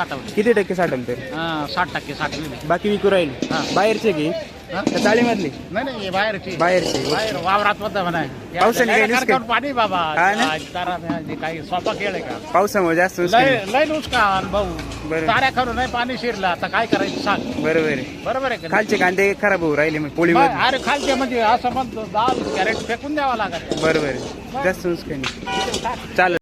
साठवले किती टक्के साठवलं तरी हा, साठ टक्के साठवले बाकी विकू राहील. हा. बाहेरचे की? हा? का चाळीमधली? नाही नाही हे बाहेरची. बाहेरचे. बाहेर वावरात होतं म्हणा. पावसाने काही नुकसान? कारखान्यात पाणी बाबा. हा ना? आज तारा म्हणजे काही स्वतः केलंय का? पावसामुळे जास्त नुकसान. लय आहे. लय नुसकान भाऊ. बरं. ताऱ्या करून नाही पाणी शिरलं. आता काय करायचं सांग. बरोबर आहे. बरोबर आहे का नाही? खालचे कांदे खराब होऊ राहिले मग पोळी मग अरे खालचे म्हणजे असं म्हणतो दाल कॅरेट फेकून द्यावा लागत बरोबर आहे. जास्त नुकसान आहे. चालेल.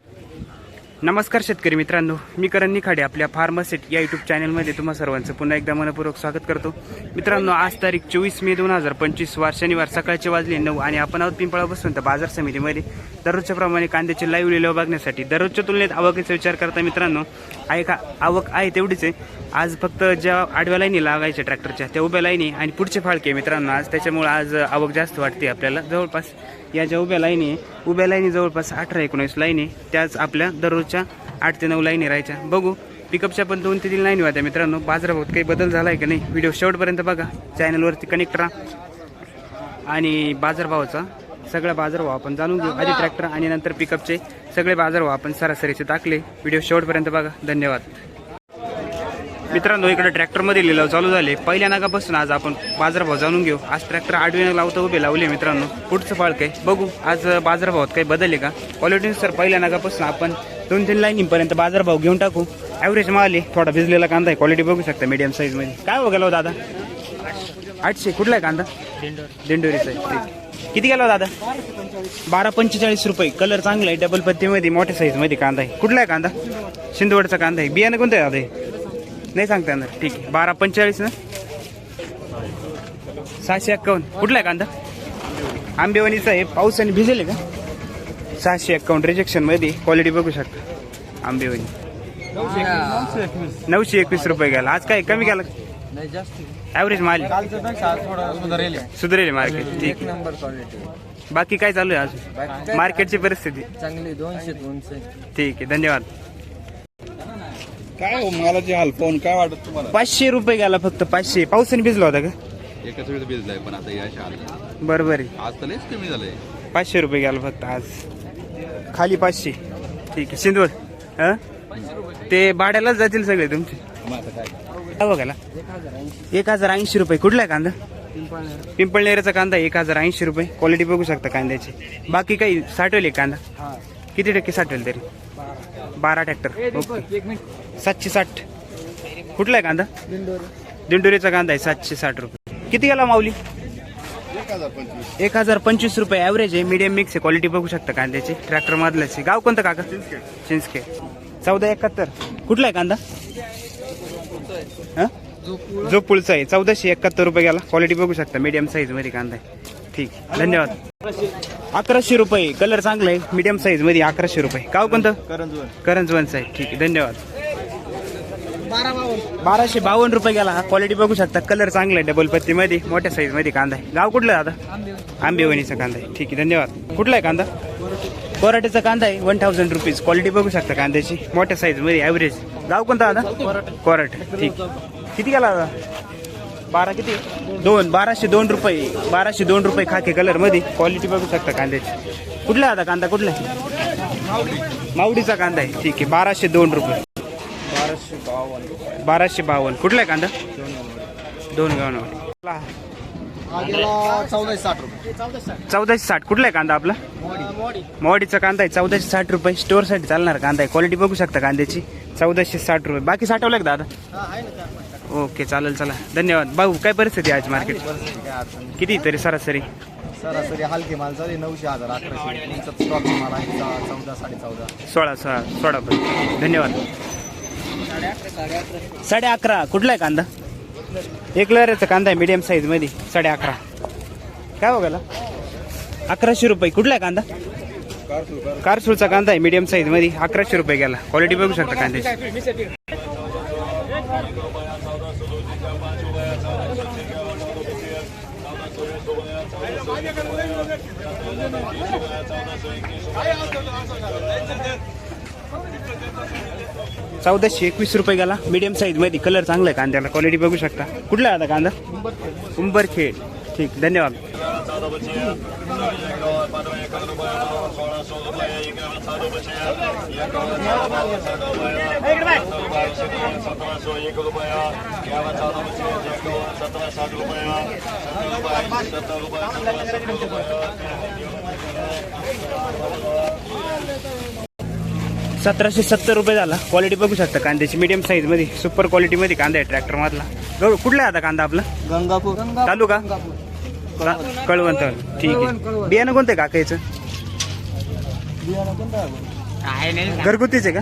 नमस्कार शेतकरी मित्रांनो मी करण निखाडे आपल्या फार्मसेट या युट्यूब चॅनलमध्ये तुम्हा सर्वांचं पुन्हा एकदा मनपूर्वक स्वागत करतो. मित्रांनो आज तारीख चोवीस मे दोन हजार पंचवीस वार शनिवार सकाळचे वाजले नऊ आणि आपण आहोत पिंपळा बसून तर बाजार समितीमध्ये. दररोजच्या प्रमाणे कांद्याचे लाईव्ह लिलाव बघण्यासाठी दररोजच्या तुलनेत आवकीचा विचार करता मित्रांनो आहे का आवक आहे तेवढीच आहे. आज फक्त ज्या आडव्या लाईनी लागायच्या ट्रॅक्टरच्या त्या उभ्या लाईनी आणि पुढचे फाळके मित्रांनो आज त्याच्यामुळे आज आवक जास्त वाटते आपल्याला. जवळपास या ज्या उभ्या लाईनी आहे उभ्या लाईनी जवळपास अठरा एकोणीस लाईनी आहे. त्याच आपल्या दररोजच्या आठ ते नऊ लाईनी राहायच्या. बघू पिकअपच्या पण दोन ते तीन लाईनी होत्या मित्रांनो. बाजाराभावात काही बदल झाला आहे का नाही? व्हिडिओ शेवटपर्यंत बघा. चॅनलवरती कनेक्ट राहा. आणि बाजारभावाचा सगळा बाजारभाव आपण जाणून घेऊ. आधी ट्रॅक्टर आणि नंतर पिकअपचे सगळे बाजारभाव आपण सरासरीचे टाकले व्हिडिओ शेवटपर्यंत बघा. धन्यवाद. मित्रांनो इकडे ट्रॅक्टरमध्ये लिलाव चालू झाले. पहिल्या नागापासून आज आपण बाजारभाव जाणून घेऊ. आज ट्रॅक्टर आडवीनं लावता उभे लावले मित्रांनो. पुढचं पाळ काय? बघू. आज बाजारभावात काही बदलले का? क्वालिटीनुसार पहिल्या नागापासून आपण दोन तीन लाईनीपर्यंत बाजारभाव घेऊन टाकू. ॲव्हरेज माल थोडा भिजलेला कांदा आहे. क्वालिटी बघू शकता मीडियम साईजमध्ये काय हो गेलो दादा? आठशे. कुठला आहे कांदा? दिंडोरीचा आहे. ठीक. किती गेला हो दादा? बारा पंचेचाळीस रुपये. कलर चांगला आहे. डबल पत्तीमध्ये मोठ्या साईजमध्ये कांदा आहे. कुठला आहे कांदा? शिंदवडचा कांदा आहे. बियाणं कोणतं आहे दादा? आहे नाही सांगता येणार. ठीक आहे. बारा पंचेचाळीस ना? सहाशे एक्कावन्न. कुठला आहे कांदा? आंबेवणीचा आहे. पावसाने भिजेल आहे का? सहाशे एक्कावन्न. रिजेक्शनमध्ये क्वालिटी बघू शकता. आंबेवणी. नऊशे एकवीस रुपये गेला आज काय कमी गेला ॲव्हरेज माल. सुधारेल मार्केट ठीक नंबर क्वालिटी बाकी काय चालू आहे अजून? मार्केटची परिस्थिती. चांगली दोनशे दोनशे. ठीक आहे. धन्यवाद. काय हो मला जे हलफोन काय वाटत तुम्हाला? पाचशे रुपये गेला फक्त पाचशे. पावसाने भिजला होता का? एकाच वेळेस भिजलाय पण आता या आलं बरोबर आहे. आज तर लयच कमी झालंय. पाचशे रुपये गेला फक्त आज. खाली पाचशे. ठीक आहे. सिंदूर हं? ते भाड्यालाच जातील सगळे तुमचे. मग आता काय काय बघायला? एक हजार ऐंशी रुपये. कुठला आहे कांदा? पिंपळनेरचा कांदा एक हजार ऐंशी रुपये. क्वालिटी बघू शकता कांद्याची. बाकी काही साठवले कांदा? किती टक्के साठवेल तरी? बारा ट्रॅक्टर ओके सातशे साठ. कुठला आहे कांदा? दिंडोरीचा कांदा आहे सातशे साठ रुपये. किती गेला माऊली? एक हजार पंचवीस. रुपये ॲव्हरेज आहे. मीडियम मिक्स आहे. क्वालिटी बघू शकता कांद्याची. ट्रॅक्टर मधल्याच. गाव कोणतं काका? चिंचके चौदा एकाहत्तर. कुठला आहे कांदा? जो पुळचा आहे. चौदाशे एकाहत्तर रुपये गेला. क्वालिटी बघू शकता. मीडियम साईजमध्ये कांदा आहे. ठीक. धन्यवाद. अकराशे रुपये. कलर चांगला आहे. मीडियम साईजमध्ये अकराशे रुपये. गाव कोणतं? करंजवनचं आहे ठीक आहे. धन्यवाद. बाराशे बावन्न रुपये गेला. क्वालिटी बघू शकता. कलर चांगला आहे डबल पत्ती मध्ये. मोठ्या साईजमध्ये कांदा आहे. गाव कुठलं दादा आंबेवणीचा कांदा आहे. ठीक आहे. धन्यवाद. कुठला आहे कांदा? कोराटेचा कांदा आहे. वन थाउजंड रुपीज क्वालिटी बघू शकता कांद्याची. मोठ्या साईजमध्ये ॲव्हरेज गाव कोणता दादा कोराट. ठीक. किती गेला दादा बारा किती? दोन बाराशे दोन रुपये. बाराशे दोन रुपये खाके कलरमध्ये. क्वालिटी बघू शकता कांद्याची. कुठला आहे दादा कांदा? कुठला आहे? मावडीचा कांदा आहे. ठीक आहे बाराशे दोन रुपये. बाराशे बावन्न कुठला आहे कांदा? दोन गाव चौदाशे साठ रुपये. चौदाशे साठ. कुठला आहे कांदा आपला? मोडीचा कांदा आहे. चौदाशे साठ रुपये. स्टोअरसाठी चालणार कांदा आहे. क्वालिटी बघू शकता कांद्याची. चौदाशे साठ रुपये. बाकी साठवलं का दादा? ओके चालेल चला. धन्यवाद. भाऊ काय परिस्थिती आहे आज मार्केट परिस्थिती काय अडचण नाही. किती तरी सरासरी? सरासरी हलकी माल चालली नऊशे हजार अकराशे. तुमचा स्टॉक माल आहे चा- चौदा साडे चौदा सोळा सोळा सोळा पण. धन्यवाद. साडे अकरा. कुठला आहे कांदा? एक लहराचा कांदा आहे मीडियम साईजमध्ये. साडे अकरा. काय बघायला अकराशे रुपये. कुठला आहे कांदा? कारसूळचा कांदा आहे मीडियम साईजमध्ये. अकराशे रुपये गेला. क्वालिटी बघू शकता कांद्याची. चौदाशे एकवीस रुपये गेला. मीडियम साईजमध्ये. कलर चांगला आहे कांद्याला. क्वालिटी बघू शकता. कुठला आहे आता कांदा? उंबरखेड. ठीक धन्यवाद. सतराशे सत्तर रुपये झाला. क्वालिटी बघू शकता कांद्याची. मीडियम साईजमध्ये सुपर क्वालिटी मध्ये कांदा आहे ट्रॅक्टर मधला. कुठला आहे आता कांदा आपला? गंगापूर. चालू का कळवंत. ठीक आहे. बियाणं कोणतं आहे काकायचं? घरगुतीचे का?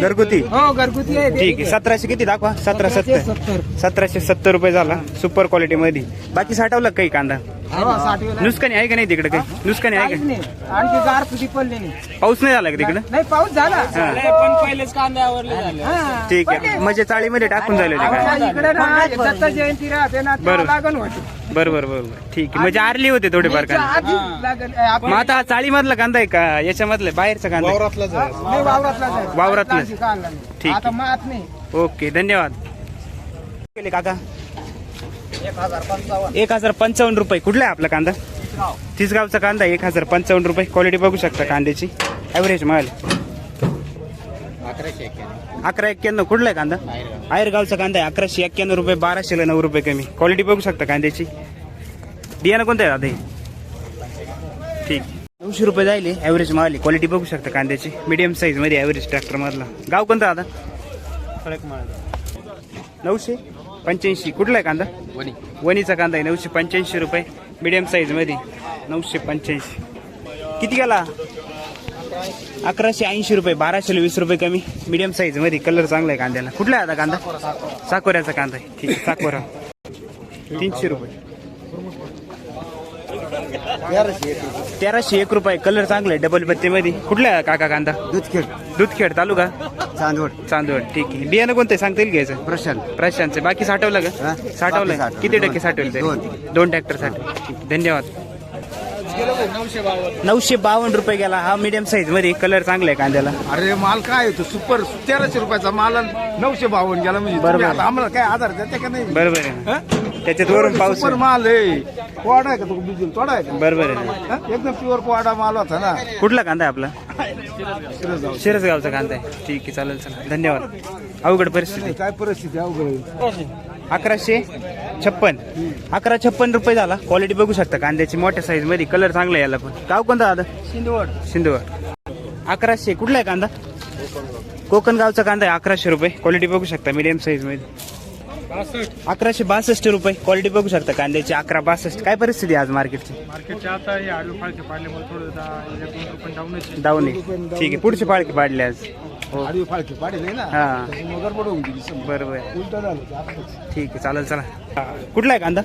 घरगुती. हो घरगुती आहे. ठीक आहे. सतराशे किती दाखवा. सतरा सत्तर. सतराशे सत्तर. रुपये झाला. सुपर क्वालिटी मध्ये. बाकी साठवलं काही कांदा. नुसकानी आहे का नाही तिकडे काही? नुसकानी आहे का? नाही. आणखी गार सुधी पडले. नाही पाऊस नाही झाला का तिकडे? नाही पाऊस झाला. पण पहिलेच कांद्यावरले झाले. ठीक आहे. म्हणजे चाळीमध्ये टाकून झाले इकडे ना दत्त जयंती राहते ना. लागण होते. बरोबर बरोबर. ठीक आहे. म्हणजे आरली होते थोडेफार कांदा. मग आता हा चाळीमधला कांदा आहे का? याच्यामधला बाहेरचा कांदा वावरातला. वावरातला. ठीक आता आहे. मात नाही. ओके धन्यवाद. काका. एक हजार पंचावन्न. रुपये. कुठला आहे आपला कांदा? तिसगावचा कांदा एक हजार पंचावन्न रुपये. क्वालिटी बघू शकता कांद्याची. ॲव्हरेज माल. अकरा एक्क्याण्णव. कुठला आहे कांदा? आयरगावचा कांदा आहे. अकराशे एक्क्याण्णव रुपये बाराशेला नऊ रुपये कमी. क्वालिटी बघू शकता कांद्याची. बियाणं कोणतं आहे दादा हे? ठीक. नऊशे रुपये जाईल ॲव्हरेज आहे. क्वालिटी बघू शकता कांद्याची. मीडियम साईजमध्ये ॲव्हरेज ट्रॅक्टर मधला. गाव कोणतं दादा नऊशे? पंच्याऐंशी. कुठला आहे कांदा? वणी. वणीचा कांदा आहे. नऊशे पंच्याऐंशी रुपये. मिडियम साईजमध्ये नऊशे पंच्याऐंशी. किती गेला? अकराशे ऐंशी रुपये. बाराशे वीस रुपये कमी. मिडियम साईजमध्ये कलर चांगला आहे कांद्याला. कुठला आहे आता कांदा? साकोऱ्याचा कांदा आहे. ठीक आहे. साकोरा तीनशे रुपये. तेराशे एक रुपये. कलर चांगला आहे डबल बत्तीमध्ये कुठला काका कांदा? दूधखेड. दूधखेड तालुका? चांदवड. चांदवड ठीक आहे. बियाणं कोणतं सांगता येईल घ्यायचं प्रशांत. प्रशांतचे. बाकी साठवलं? का? साठवलं. किती टक्के. साठवलं तरी? दोन. दोन ट्रॅक्टरसाठी धन्यवाद. नऊशे बावन्न रुपये गेला. हा मीडियम साईजमध्ये. कलर चांगला आहे कांद्याला. अरे माल काय येतो सुपर तेराशे रुपयाचा माल नऊशे बावन्न गेला म्हणजे बरोबर. आम्हाला काय आधार देते का नाही? बरोबर आहे? त्याच्यात वरून पाऊस सुपर माल आहे. पोवाडा आहे का तो बिजूल? तोडा आहे का? बरोबर आहे? हा? एकदम प्युअर पोवाडा माल होता ना. कुठला कांदा आहे आपला? शिरसगावचा. कांदा आहे. ठीक आहे चालेल चला धन्यवाद. अवघड परिस्थिती. काय परिस्थिती अवघड आहे. अकराशे छप्पन. अकरा छप्पन रुपये झाला. क्वालिटी बघू शकता कांद्याची मोठ्या साईजमध्ये. कलर चांगला आहे याला पण. गाव कोणता दादा? शिंदवड. सिंधुवर अकराशे. कुठला आहे कांदा? कोकण गावचा कांदा आहे. अकराशे रुपये. क्वालिटी बघू शकता. मीडियम साईजमध्ये. अकराशे बासष्ट रुपये. क्वालिटी बघू शकता कांद्याची अकरा बासष्ट. काय परिस्थिती आहे आज मार्केटची मार्केटचे आता हे आलू फाळके पाडल्यामुळे थोडं दहा एक दोन रुपये डाऊनच आहे. डाऊन आहे. ठीक आहे. पुढचे पाळखे पाडले आज. हो. आडवी फाळकी पाडेल आहे ना. हा. त्याच्यामुळे गडबड होऊन गेली समजा. बरोबर. उलटं झालं ते आपलंच. ठीक आहे चालेल चला. कुठला आहे कांदा?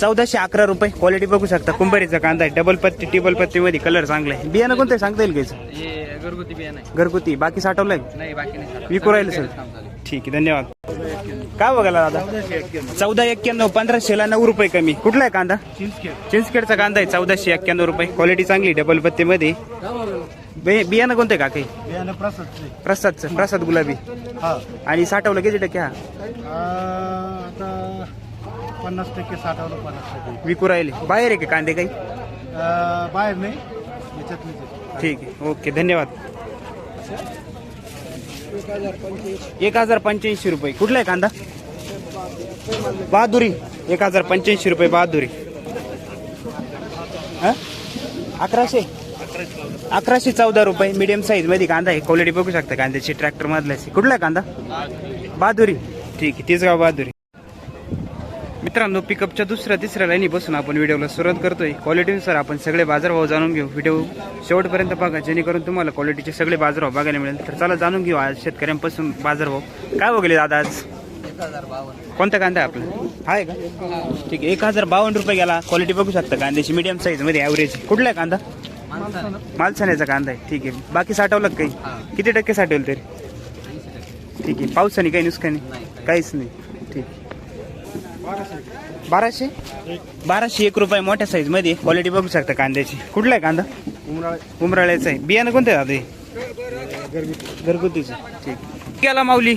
चौदाशे अकरा रुपये. क्वालिटी बघू शकता. कुंभारीचा कांदा आहे. डबल पत्ती टिबल पत्ती मध्ये कलर चांगला आहे. बियाणं कोणतं आहे? सांगता येईल घ्यायचं हे घरगुती बिया नाही घरगुती. बाकी साठवलंय? नाही बाकी नाही विकू राहिले सर ठीक आहे धन्यवाद. काय बघायला दादा? चौदा एक्क्याण्णव पंधराशेला नऊ रुपये कमी. कुठला आहे कांदा? चिंचखेडचा कांदा आहे चौदाशे एक्क्याण्णव रुपये. क्वालिटी चांगली डबल पत्तीमध्ये. बियाणं कोणतं काके? बियाणं प्रसादचे. प्रसाद गुलाबी. हा. आणि साठवलं किती टक्के हा? पन्नास टक्के साठावलं पन्नास टक्के. विकू राहिले. बाहेर आहे का कांदे काही? बाहेर नाही. ठीक आहे. ओके धन्यवाद. एक हजार पंच्याऐंशी रुपये. कुठला आहे कांदा? बहादुरी. एक हजार पंच्याऐंशी रुपये बहादुरी. अकराशे. अकराशे चौदा रुपये मिडियम साईजमध्ये कांदा आहे. क्वालिटी बघू शकता कांद्याची. ट्रॅक्टर मधला कुठला आहे कांदा? बहादुरी. ठीक आहे. तीच गाव बहादुरी. मित्रांनो पिकअपच्या दुसऱ्या तिसऱ्या लाईनी बसून आपण व्हिडिओला सुरुवात करतोय. क्वालिटीनुसार आपण सगळे बाजारभाव जाणून घेऊ. व्हिडिओ शेवटपर्यंत बघा जेणेकरून तुम्हाला क्वालिटीचे सगळे बाजारभाव बघायला मिळेल. तर चला जाणून घेऊ आज शेतकऱ्यांपासून बाजारभाव. काय बघले दादा आज? कोणता कांदा आहे आपला? आहे का? ठीक आहे. एक हजार बावन्न रुपये गेला. क्वालिटी बघू शकता कांद्याची. मीडियम साईजमध्ये ॲव्हरेज कुठला आहे कांदा? मालसाण्याचा कांदा आहे. ठीक आहे. बाकी साठवलं काही? किती टक्के साठवलं तरी? ठीक आहे. पावसाने काही नुकसानी काहीच नाही. बाराशे? बाराशे एक रुपये मोठ्या साईजमध्ये. क्वालिटी बघू शकता कांद्याची. कुठला आहे कांदा? उमराळ्याचा. आहे. बियाणं कोणतं आहे दादा हे? घरगुतीचं. ठीक. गेला माऊली.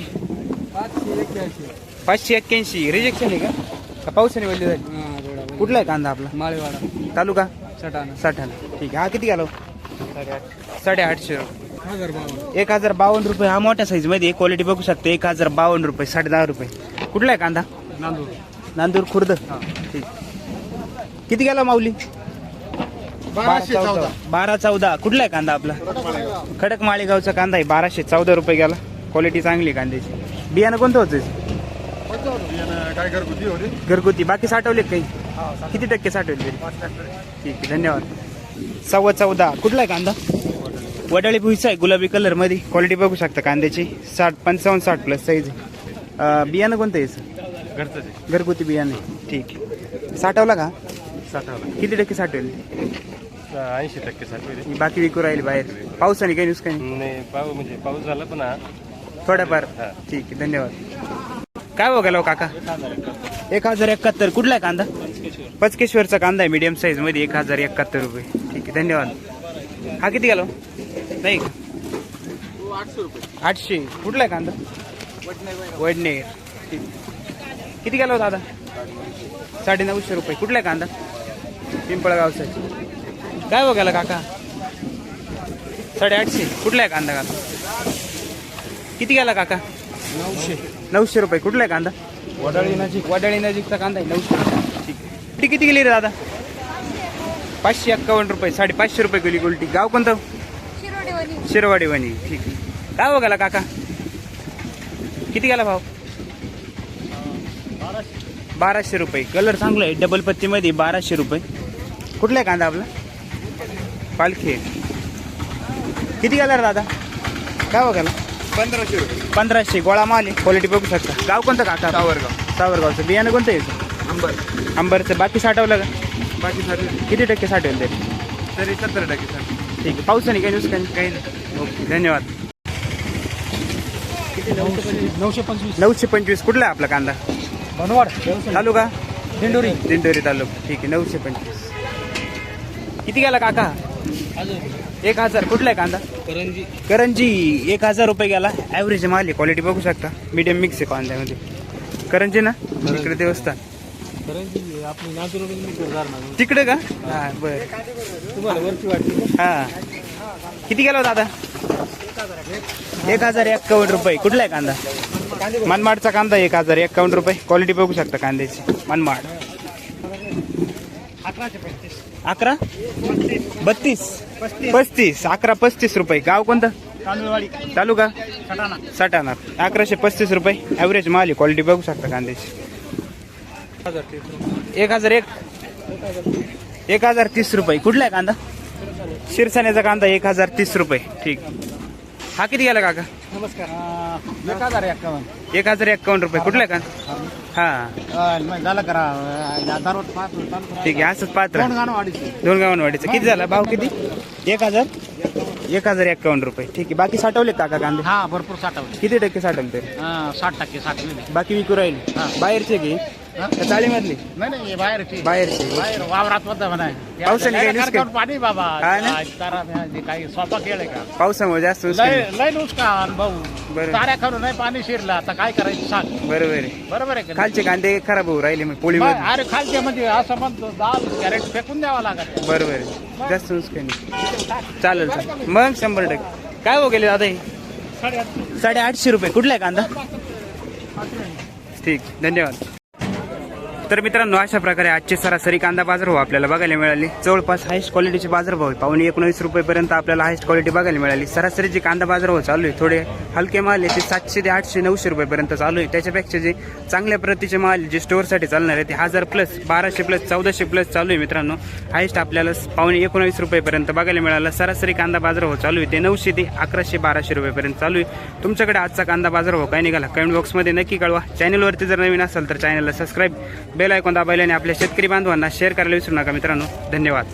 पाचशे एक्क्याऐंशी. रिजेक्शन आहे का? पावसाने वल्ली झाली? कुठला आहे कांदा आपला? माळेवाडा. तालुका? सटाणा. साठाणा ठीक आहे. हा किती घालो साडेआठशे. रुपये. हजार बावन्न. एक हजार बावन्न रुपये. हा मोठ्या साईजमध्ये. क्वालिटी बघू शकते. एक हजार बावन्न रुपये. साडे दहा रुपये. कुठला आहे कांदा? नांदूर. नांदूर खुर्द. ठीक. किती गेला माऊली? बाराशे चौदा. बारा चौदा. कुठला आहे कांदा आपला? खडक माळेगावचा कांदा आहे. बाराशे चौदा रुपये गेला. क्वालिटी चांगली आहे कांद्याची. बियाणं कोणतं होतं? काय घरगुती होते? घरगुती. बाकी साठवलेत काही? किती टक्के साठवले ठीक आहे धन्यवाद. सव्वा चौदा. कुठला आहे कांदा? वडाळी भुईचा आहे गुलाबी कलरमध्ये. क्वालिटी बघू शकता कांद्याची. साठ पंचावन्न साठ प्लस साईज बियाणं कोणतं आहे याचं? घरचं घरगुती बियाणे. ठीक आहे. साठवला का? साठावला. किती टक्के साठवले? ऐंशी टक्के साठवले. बाकी विकू राहील बाहेर. पावसाने काही नुकसान नाही? पाऊस म्हणजे पाऊस झाला पण हा. थोड्याफार. ठीक आहे धन्यवाद. काय बघायला हो काका? एक हजार एकाहत्तर. कुठला आहे कांदा? पचकेश्वरचा कांदा आहे मीडियम साईजमध्ये एक हजार एकाहत्तर रुपये. ठीक आहे धन्यवाद. हा किती गेलो नाही का? आठशे. कुठला आहे कांदा? वडनेर. ठीक. किती गेलो दादा साडे नऊशे रुपये. कुठला आहे कांदा? पिंपळगावचा. काय बघायला काका? साडेआठशे. कुठला आहे कांदा काका? किती गेला काका? नऊशे. नऊशे रुपये. कुठला आहे कांदा? वडाळी नजीक वडाळी नजीकचा कांदा आहे. नऊशे ठीक ती किती गेली रे दादा? पाचशे एक्कावन्न रुपये. साडेपाचशे रुपये गेली गुलटी गाव कोणतं? शिरवाडी वणी ठीक आहे. काय बघायला काका? किती गेला भाव? बाराशे रुपये. कलर चांगला आहे. डबल पत्तीमध्ये बाराशे रुपये. कुठला आहे कांदा आपला? पालखी किती गेला रे दादा? काय बघायला? पंधराशे रुपये. पंधराशे. गोळा माल आहे. क्वालिटी बघू शकता. गाव कोणतं काका? सावरगाव. सावरगावचं. बियाणं कोणतं येतं अंबर. अंबरचं. बाकी साठवलं का? बाकी सारे किती टक्के साठवेल तरी तरी सत्तर टक्के साठ. ठीक. आहे पावसाने काही नुकसान काही नाही. ओके. धन्यवाद. नऊशे पंचवीस. नऊशे पंचवीस. कुठला आहे आपला कांदा? बनवाड तालुका? दिंडोरी. दिंडोरी तालुका. ठीक आहे नऊशे पंचवीस. किती गेला काका? एक हजार. कुठला आहे कांदा? करंजी. करंजी. एक हजार रुपये गेला. ॲव्हरेज माल आहे क्वालिटी बघू शकता. मीडियम मिक्स आहे कांद्यामध्ये. करंजी ना? इकडे देवस्थान. तिकडे का? हा बरं. तुम्हाला वरची वाटली हा. किती गेला होता दादा? एक हजार एक्कावन्न रुपये. कुठला आहे कांदा? मनमाडचा कांदा एक हजार एक्कावन्न रुपये. क्वालिटी बघू शकता कांद्याची. मनमाड. अकरा? बत्तीस. पस्तीस. अकरा पस्तीस रुपये. गाव कोणतं? तालुका? सटाणा. अकराशे पस्तीस रुपये. ॲव्हरेज माल आहे. क्वालिटी बघू शकता कांद्याची. एक हजार एक. एक हजार तीस रुपये. कुठला आहे कांदा? शिरसाण्याचा कांदा एक हजार तीस रुपये. ठीक. हा किती गेला काका? नमस्कार एक हजार एक्कावन्न. एक हजार एक्कावन्न रुपये. कुठला का? हा. झालं करा. दारोट पाच ठीक आहे असंच पात्र गाणं वाढीची. दोन किती झाला? भाव किती? एक हजार. एक हजार एक्कावन्न रुपये. ठीक आहे. बाकी साठवले काका कांदे? हा भरपूर साठवले किती टक्के साठवले साठ टक्के साठवले बाकी विकू राहील? बाहेरचे की? का चाळीमधली? नाही नाही बाहेरची. बाहेरचे बाहेर वावरात होतं म्हणा. पावसाने काही नुकसान? पाणी बाबा. हा ना? तारा काही स्वयंपाक केलं का? पावसामुळे जास्त नुकसान लय आहे. लय नुसकान भाऊ. बरं. ताऱ्या खालून नाही पाणी शिरलं. आता काय करायचं सांग. बरोबर आहे. बरोबर आहे का नाही? खालचे कांदे खराब होऊ राहिले मग अरे खालचे म्हणजे असं म्हणतो दाल कॅरेट फेकून द्यावा लागत बरोबर आहे. जास्त नुकसान चालेल. चालेल मग? शंभर टक्के. काय हो गेले दादा हे? साडेआठशे. रुपये. कुठला आहे कांदा? ठीक धन्यवाद. तर मित्रांनो अशा प्रकारे आजचे सरासरी कांदा बाजारभाव आपल्याला बघायला मिळाली. जवळपास हायस्ट क्वालिटीचे बाजारभाव आहे. पावणे एकोणीस रुपयेपर्यंत आपल्याला हायस्ट क्वालिटी बघायला मिळाली. सरासरी जे कांदा बाजारभाव चालू आहे थोडे हलके माल आहे ते सातशे ते आठशे नऊशे रुपयेपर्यंत चालू आहे. त्याच्यापेक्षा जे चांगल्या प्रतीचे माल जे स्टोअरसाठी चालणार आहे ते हजार प्लस बाराशे प्लस चौदाशे प्लस चालू आहे मित्रांनो. हायस्ट आपल्याला पावणे एकोणवीस रुपयेपर्यंत बघायला मिळाला. सरासरी कांदा बाजारभाव चालू आहे ते नऊशे ते अकराशे बाराशे रुपयेपर्यंत चालू आहे. तुमच्याकडे आजचा कांदा बाजारभाव काय निघाला? कमेंट बॉक्समध्ये नक्की कळवा. चॅनलवरती जर नवीन असाल तर चॅनलला सबस्क्राईब बेल ऐकून दाबायल्याने आपल्या शेतकरी बांधवांना शेअर करायला विसरू नका मित्रांनो. धन्यवाद.